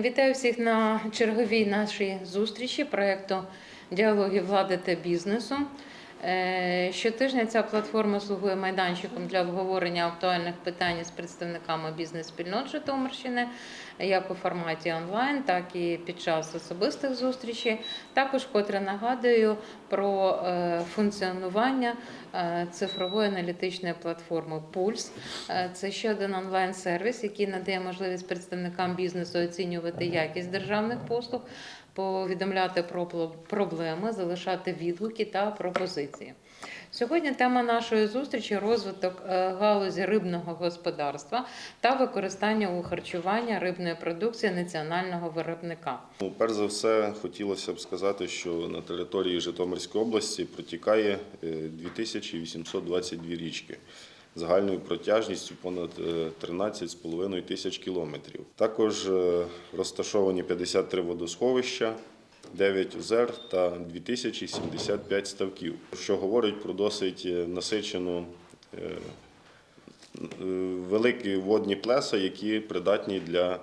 Вітаю всіх на черговій нашій зустрічі проєкту діалоги влади та бізнесу. Е, Щотижня ця платформа слугує майданчиком для обговорення актуальних питань з представниками бізнес-спільнот Житомирщини, як у форматі онлайн, так і під час особистих зустрічей. Також вкотре нагадую про е, функціонування е, цифрової аналітичної платформи Пульс. Це ще один онлайн-сервіс, який надає можливість представникам бізнесу оцінювати якість державних послуг, повідомляти про проблеми, залишати відгуки та пропозиції. Сьогодні тема нашої зустрічі розвиток е, галузі рибного господарства та використання у харчуванні рибної продукції національного виробника. Ну, перш за все, хотілося б сказати, що на території Житомирської області протікає е, 2822 річки загальною протяжністю понад е, 13,5 тисяч кілометрів. Також е, розташовані 53 водосховища, 9 озер та 2075 ставків, що говорить про досить е, насичену е, е, великі водні плеса, які придатні для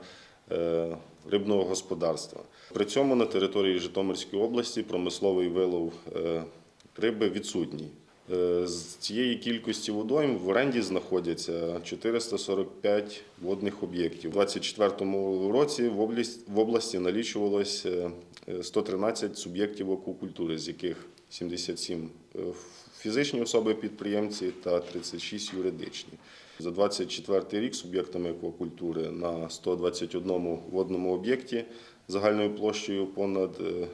е, рибного господарства. При цьому на території Житомирської області промисловий вилов е, риби відсутній. Е, З цієї кількості водойм в оренді знаходяться 445 водних об'єктів. У 2024 році в області, налічувалось е, 113 суб'єктів аквакультури, з яких 77 е, фізичні особи-підприємці та 36 юридичні. За 24 рік суб'єктами аквакультури на 121 водному об'єкті загальною площею понад е,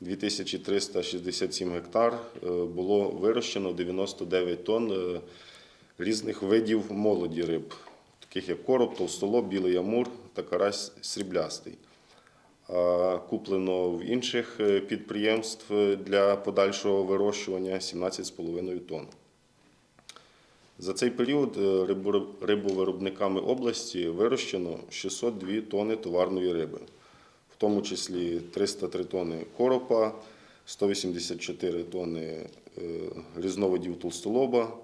2367 гектар е, було вирощено 99 тонн е, різних видів молоді риб, таких як короб, толстолоб, білий амур та карась сріблястий. Куплено в інших е, підприємств для подальшого вирощування 17,5 тонн. За цей період рибо- рибовиробниками області вирощено 602 тонни товарної риби, в тому числі 303 тонни коропа, 184 тонни е, різновидів толстолоба,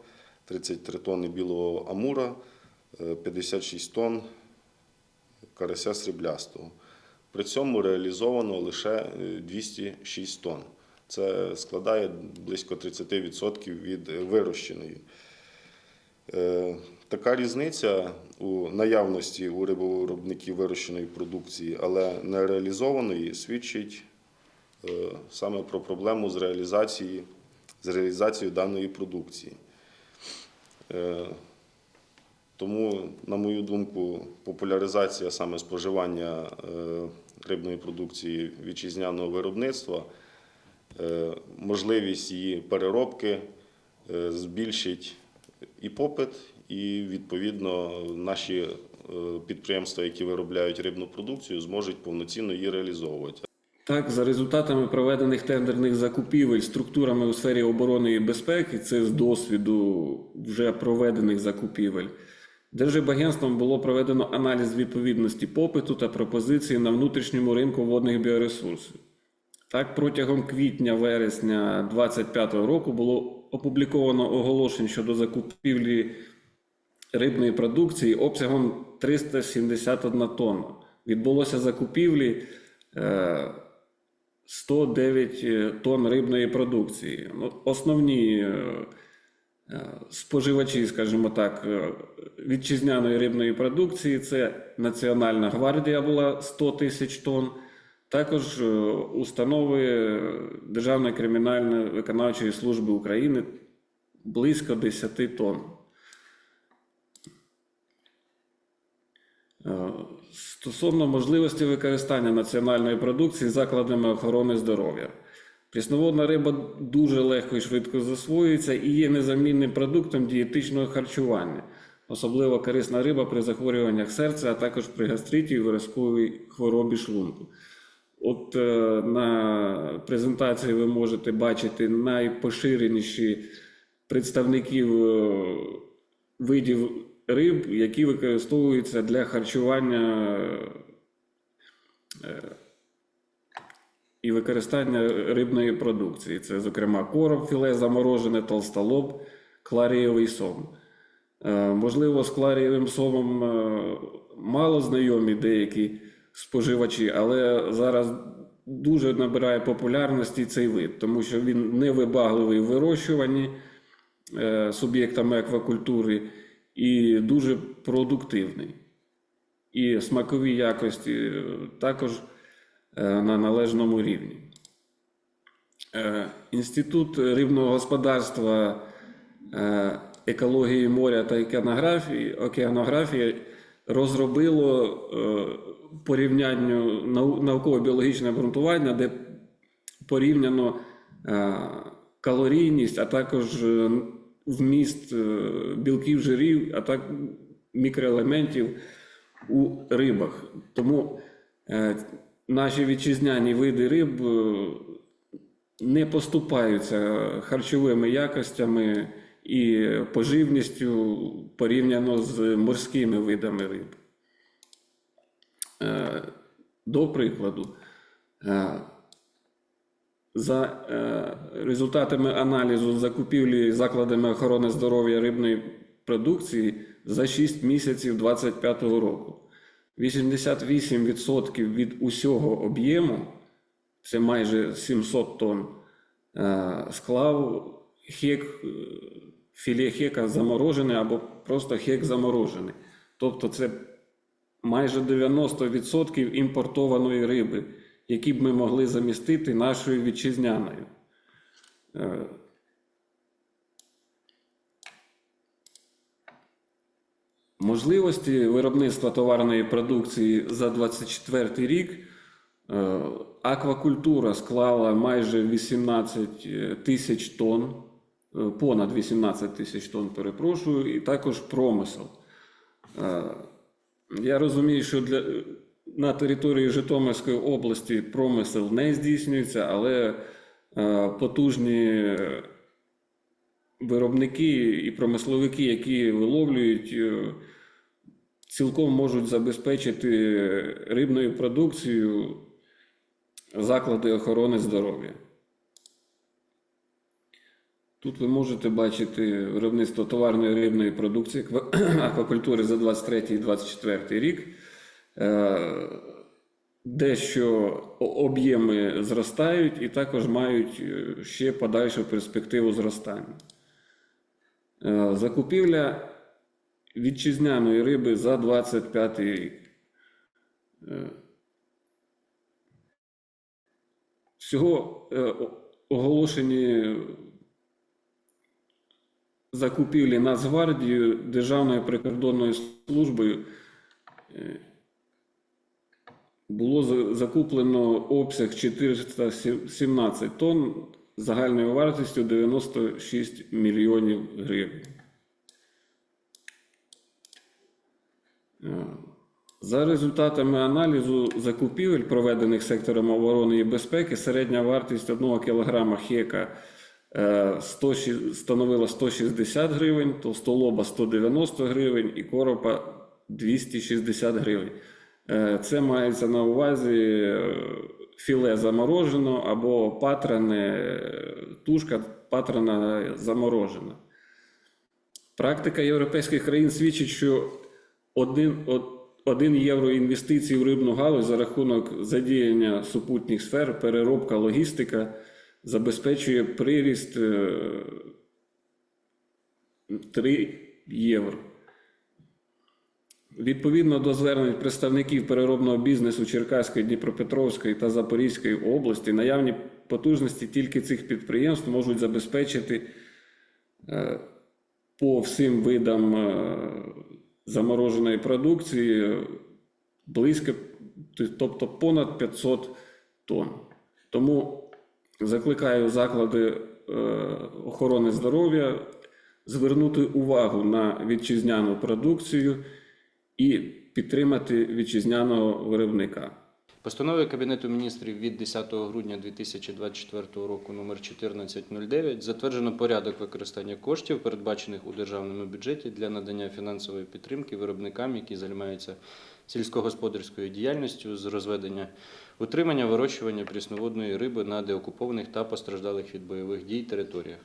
33 тонни білого амура, е, 56 тонн карася сріблястого. При цьому реалізовано лише е, 206 тонн. Це складає близько 30% від е, вирощеної. Така різниця у наявності у рибовиробників вирощеної продукції, але не реалізованої, свідчить е, саме про проблему з реалізації, з реалізацією даної продукції. Е, Тому, на мою думку, популяризація саме споживання е, рибної продукції вітчизняного виробництва, можливість її переробки збільшить і попит, і відповідно наші е, підприємства, які виробляють рибну продукцію, зможуть повноцінно її реалізовувати. Так, за результатами проведених тендерних закупівель структурами у сфері оборони і безпеки, це з досвіду вже проведених закупівель, Держибагентством було проведено аналіз відповідності попиту та пропозиції на внутрішньому ринку водних біоресурсів. Так, протягом квітня-вересня 2025 року було опубліковано оголошень щодо закупівлі рибної продукції обсягом 371 тонна. Відбулося закупівлі е, 109 е, тонн рибної продукції. Ну, Основні е, е, споживачі, скажімо так, е, вітчизняної рибної продукції це Національна гвардія була 100 тисяч тонн. Також е, установи е, Державної кримінальної виконавчої служби України близько 10 тонн. Е, Стосовно можливості використання національної продукції закладами охорони здоров'я. Прісноводна риба дуже легко і швидко засвоюється і є незамінним продуктом дієтичного харчування. Особливо корисна риба при захворюваннях серця, а також при гастриті і виразковій хворобі шлунку. От е, на презентації ви можете бачити найпоширеніші представників е, видів риб, які використовуються для харчування е, і використання рибної продукції. Це, зокрема, короб, філе заморожене, толстолоб, кларієвий сом. Е, Можливо, з кларієвим сомом е, мало знайомі деякі споживачі, але зараз дуже набирає популярності цей вид, тому що він невибагливий в вирощуванні суб'єктами аквакультури і дуже продуктивний. І смакові якості е, також е, на належному рівні. Е, Інститут рибного господарства, екології моря та океанографії, океанографії розробило порівняння науково-біологічне обґрунтування, де порівняно калорійність, а також вміст е, білків, жирів, а так мікроелементів у рибах. Тому е, наші вітчизняні види риб е, не поступаються харчовими якостями і поживністю порівняно з морськими видами риб. До прикладу, за е, результатами аналізу закупівлі закладами охорони здоров'я рибної продукції за 6 місяців 2025 року 88% від усього об'єму, це майже 700 тонн, е, склав хек, е, філе хека заморожене або просто хек заморожений. Тобто це майже 90% імпортованої риби, які б ми могли замістити нашою вітчизняною. Е, Можливості виробництва товарної продукції за 24 рік е, аквакультура склала майже 18 тисяч тонн, е, понад 18 тисяч тонн, перепрошую, і також промисел. Е, Я розумію, що для, на території Житомирської області промисел не здійснюється, але е, потужні виробники і промисловики, які виловлюють, е, цілком можуть забезпечити рибною продукцією заклади охорони здоров'я. Тут ви можете бачити виробництво товарної рибної продукції аквакультури за 23 і 24 рік. Е, Дещо об'єми зростають і також мають е, ще подальшу перспективу зростання. Е, Закупівля вітчизняної риби за 25 рік. Всього оголошені закупівлі Нацгвардією Державною прикордонною службою було закуплено обсяг 417 тонн загальною вартістю 96 мільйонів гривень. Е, За результатами аналізу закупівель, проведених сектором оборони і безпеки, середня вартість 1 кг хека е, 100 ші- становила 160 гривень, толстолоба 190 гривень і коропа 260 гривень. Е, Це мається на увазі е, філе заморожено або патрене, е, тушка патрена заморожена. Практика європейських країн свідчить, що 1, євро інвестицій в рибну галузь за рахунок задіяння супутніх сфер, переробка, логістика забезпечує приріст е, 3 євро. Відповідно до звернень представників переробного бізнесу Черкаської, Дніпропетровської та Запорізької області, наявні потужності тільки цих підприємств можуть забезпечити е, по всім видам е, замороженої продукції е, близько, тобто понад 500 тонн. Тому закликаю заклади охорони здоров'я звернути увагу на вітчизняну продукцію і підтримати вітчизняного виробника. Постановою Кабінету міністрів від 10 грудня 2024 року номер 1409 затверджено порядок використання коштів, передбачених у державному бюджеті для надання фінансової підтримки виробникам, які займаються сільськогосподарською діяльністю з розведення, утримання, вирощування прісноводної риби на деокупованих та постраждалих від бойових дій територіях.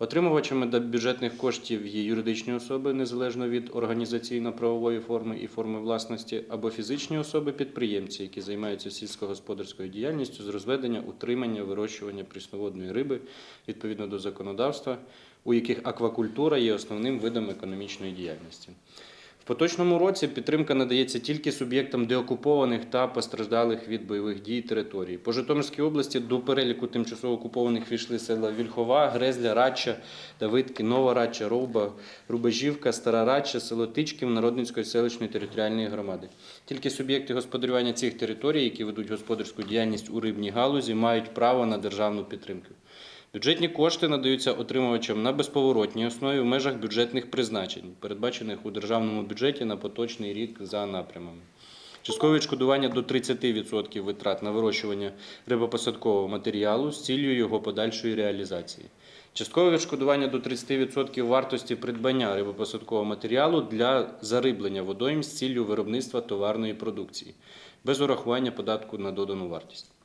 Отримувачами до бюджетних коштів є юридичні особи незалежно від організаційно-правової форми і форми власності, або фізичні особи-підприємці, які займаються сільськогосподарською діяльністю з розведення, утримання, вирощування прісноводної риби відповідно до законодавства, у яких аквакультура є основним видом економічної діяльності. Поточному році підтримка надається тільки суб'єктам деокупованих та постраждалих від бойових дій територій. По Житомирській області до переліку тимчасово окупованих війшли села Вільхова, Грезля, Радча, Давидки, Нова Радча, Ровба, Рубежівка, Стара Радча, село Тичків Народницької селищної територіальної громади. Тільки суб'єкти господарювання цих територій, які ведуть господарську діяльність у рибній галузі, мають право на державну підтримку. Бюджетні кошти надаються отримувачам на безповоротній основі в межах бюджетних призначень, передбачених у державному бюджеті на поточний рік за напрямами. Часткове відшкодування до 30% витрат на вирощування рибопосадкового матеріалу з цілею його подальшої реалізації. Часткове відшкодування до 30% вартості придбання рибопосадкового матеріалу для зариблення водойм з ціллю виробництва товарної продукції, без урахування податку на додану вартість.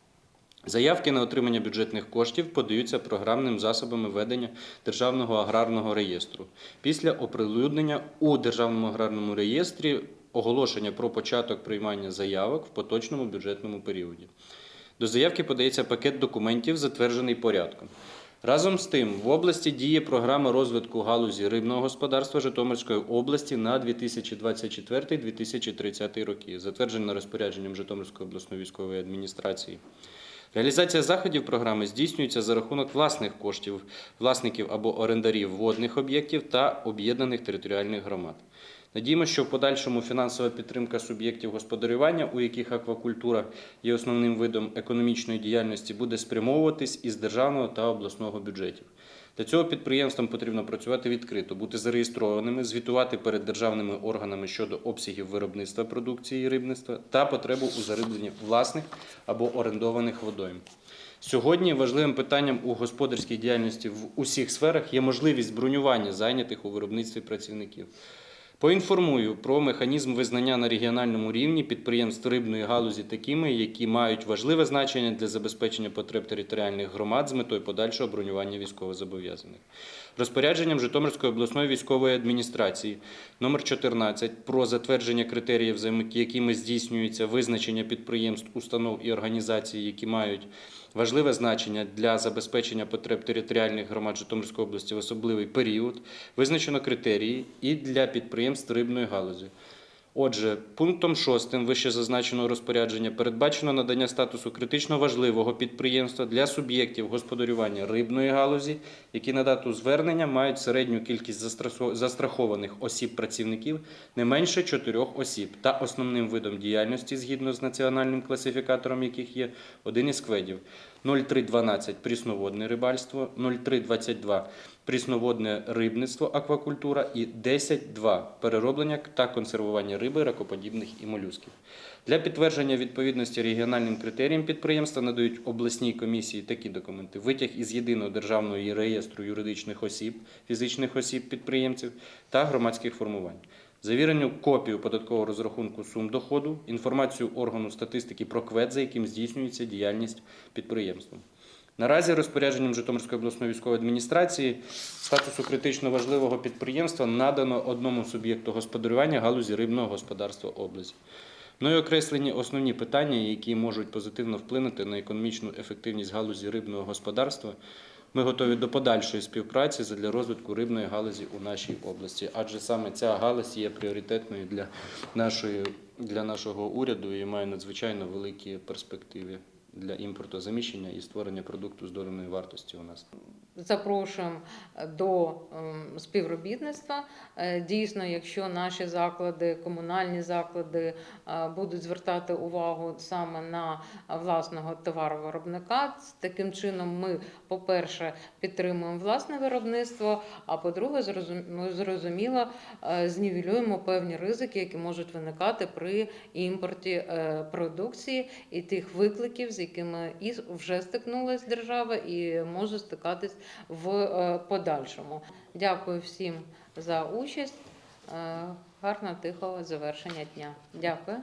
Заявки на отримання бюджетних коштів подаються програмним засобами ведення Державного аграрного реєстру. Після оприлюднення у Державному аграрному реєстрі оголошення про початок приймання заявок в поточному бюджетному періоді. До заявки подається пакет документів, затверджений порядком. Разом з тим, в області діє програма розвитку галузі рибного господарства Житомирської області на 2024-2030 роки, затверджена розпорядженням Житомирської обласної військової адміністрації. Реалізація заходів програми здійснюється за рахунок власних коштів власників або орендарів водних об'єктів та об'єднаних територіальних громад. Надіємо, що в подальшому фінансова підтримка суб'єктів господарювання, у яких аквакультура є основним видом економічної діяльності, буде спрямовуватись із державного та обласного бюджетів. Для цього підприємствам потрібно працювати відкрито, бути зареєстрованими, звітувати перед державними органами щодо обсягів виробництва продукції рибництва та потребу у зарибленні власних або орендованих водойм. Сьогодні важливим питанням у господарській діяльності в усіх сферах є можливість бронювання зайнятих у виробництві працівників. Поінформую про механізм визнання на регіональному рівні підприємств рибної галузі такими, які мають важливе значення для забезпечення потреб територіальних громад з метою подальшого бронювання військовозобов'язаних. Розпорядженням Житомирської обласної військової адміністрації номер 14 про затвердження критеріїв, за якими здійснюється визначення підприємств, установ і організацій, які мають важливе значення для забезпечення потреб територіальних громад Житомирської області в особливий період, визначено критерії і для підприємств рибної галузі. Отже, пунктом 6 вище зазначеного розпорядження передбачено надання статусу критично важливого підприємства для суб'єктів господарювання рибної галузі, які на дату звернення мають середню кількість застрахованих осіб працівників не менше 4 осіб та основним видом діяльності згідно з національним класифікатором, яких є один із кведів 0312 прісноводне рибальство, 0322 прісноводне рибництво, аквакультура і 10.2 перероблення та консервування риби, ракоподібних і молюсків. Для підтвердження відповідності регіональним критеріям підприємства надають обласній комісії такі документи: витяг із єдиного державного реєстру юридичних осіб, фізичних осіб підприємців та громадських формувань. Завірену копію податкового розрахунку сум доходу, інформацію органу статистики про квет, за яким здійснюється діяльність підприємством. Наразі розпорядженням Житомирської обласної військової адміністрації статусу критично важливого підприємства надано одному суб'єкту господарювання галузі рибного господарства області. Мною окреслені основні питання, які можуть позитивно вплинути на економічну ефективність галузі рибного господарства. Ми готові до подальшої співпраці для розвитку рибної галузі у нашій області, адже саме ця галузь є пріоритетною для нашої для нашого уряду і має надзвичайно великі перспективи для імпортозаміщення і створення продукту з доданої вартості у нас. Запрошуємо до ем, співробітництва. Е, Дійсно, якщо наші заклади, комунальні заклади е, будуть звертати увагу саме на власного товаровиробника, таким чином ми, по-перше, підтримуємо власне виробництво, а по-друге, ну, зрозуміло, е, знівелюємо певні ризики, які можуть виникати при імпорті е, продукції і тих викликів, з якими і вже стикнулася держава, і може стикатись в е, подальшому. Дякую всім за участь. Е, Гарного тихого завершення дня. Дякую.